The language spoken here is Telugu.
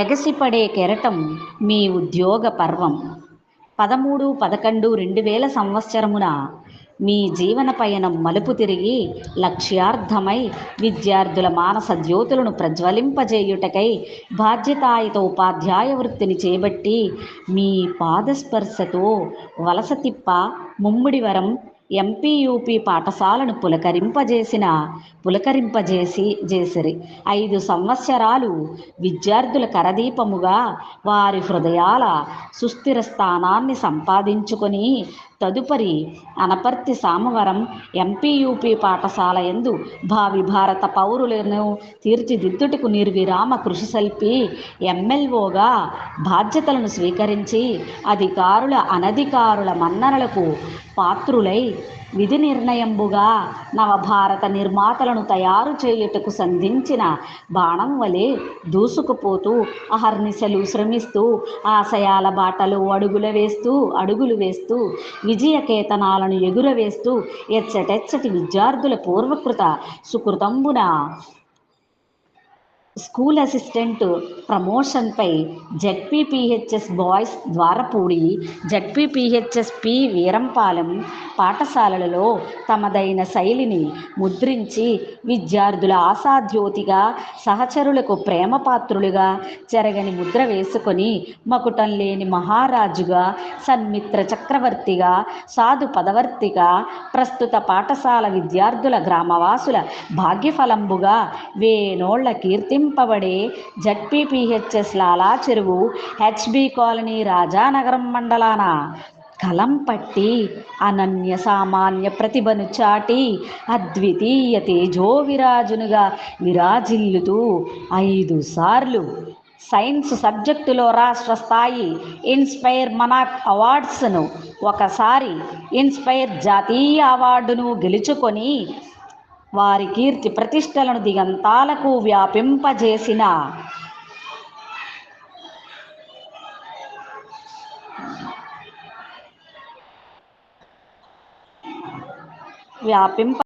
ఎగసిపడే కెరటం మీ ఉద్యోగ పర్వం. పదమూడు పదకొండు రెండు వేల సంవత్సరమున మీ జీవన పయనం మలుపు తిరిగి లక్ష్యార్థమై విద్యార్థుల మానస జ్యోతులను ప్రజ్వలింపజేయుటకై బాధ్యతాయుత ఉపాధ్యాయ వృత్తిని చేపట్టి మీ పాదస్పర్శతో వలస తిప్ప ముమ్మిడివరం ఎంపీయూపీ పాఠశాలను పులకరింపజేసిన పులకరింపజేసి చేసిరి ఐదు సంవత్సరాలు విద్యార్థుల కరదీపముగా వారి హృదయాల సుస్థిర స్థానాన్ని సంపాదించుకొని తదుపరి అనపర్తి సామవరం ఎంపీయూపీ పాఠశాల ఎందు భావి భారత పౌరులను తీర్చిదిద్దుటకు నిర్విరామ కృషి సల్పి ఎమ్మెల్ఓగా బాధ్యతలను స్వీకరించి అధికారుల అనధికారుల మన్ననలకు పాత్రులై విధి నిర్ణయంబుగా నవభారత నిర్మాతలను తయారు చేయుటకు సంధించిన బాణం వలె దూసుకుపోతూ అహర్నిశలు శ్రమిస్తూ ఆశయాల బాటలు అడుగుల వేస్తూ అడుగులు వేస్తూ విజయ కేతనాలను ఎగురవేస్తూ ఎచ్చటెచ్చటి విద్యార్థుల పూర్వకృత సుకృతంబున? School assistant ప్రమోషన్పై ZPPHS boys Dwarapudi ZPPHS P Veerampalem పాఠశాలలలో తమదైన శైలిని ముద్రించి విద్యార్థుల ఆశాజ్యోతిగా సహచరులకు ప్రేమపాత్రులుగా చెరగని ముద్ర వేసుకొని మకుటం లేని మహారాజుగా సన్మిత్ర చక్రవర్తిగా సాధు పదవర్తిగా ప్రస్తుత పాఠశాల విద్యార్థుల గ్రామవాసుల భాగ్యఫలంబుగా వేనోళ్ళ కీర్తి నిర్వహింపబడే జడ్పీపీహెచ్ఎస్ లాలా చెరువు హెచ్బి కాలనీ రాజానగరం మండలాన కలం పట్టి అనన్య సామాన్య ప్రతిభను చాటి అద్వితీయ తేజో విరాజునుగా విరాజిల్లుతూ ఐదు సార్లు సైన్స్ సబ్జెక్టులో రాష్ట్ర స్థాయి ఇన్స్పైర్ మనాక్ అవార్డ్స్ను ఒకసారి ఇన్స్పైర్ జాతీయ అవార్డును గెలుచుకొని వారి కీర్తి ప్రతిష్టలను దిగంతాలకు వ్యాపింపజేసిన. వ్యాపింప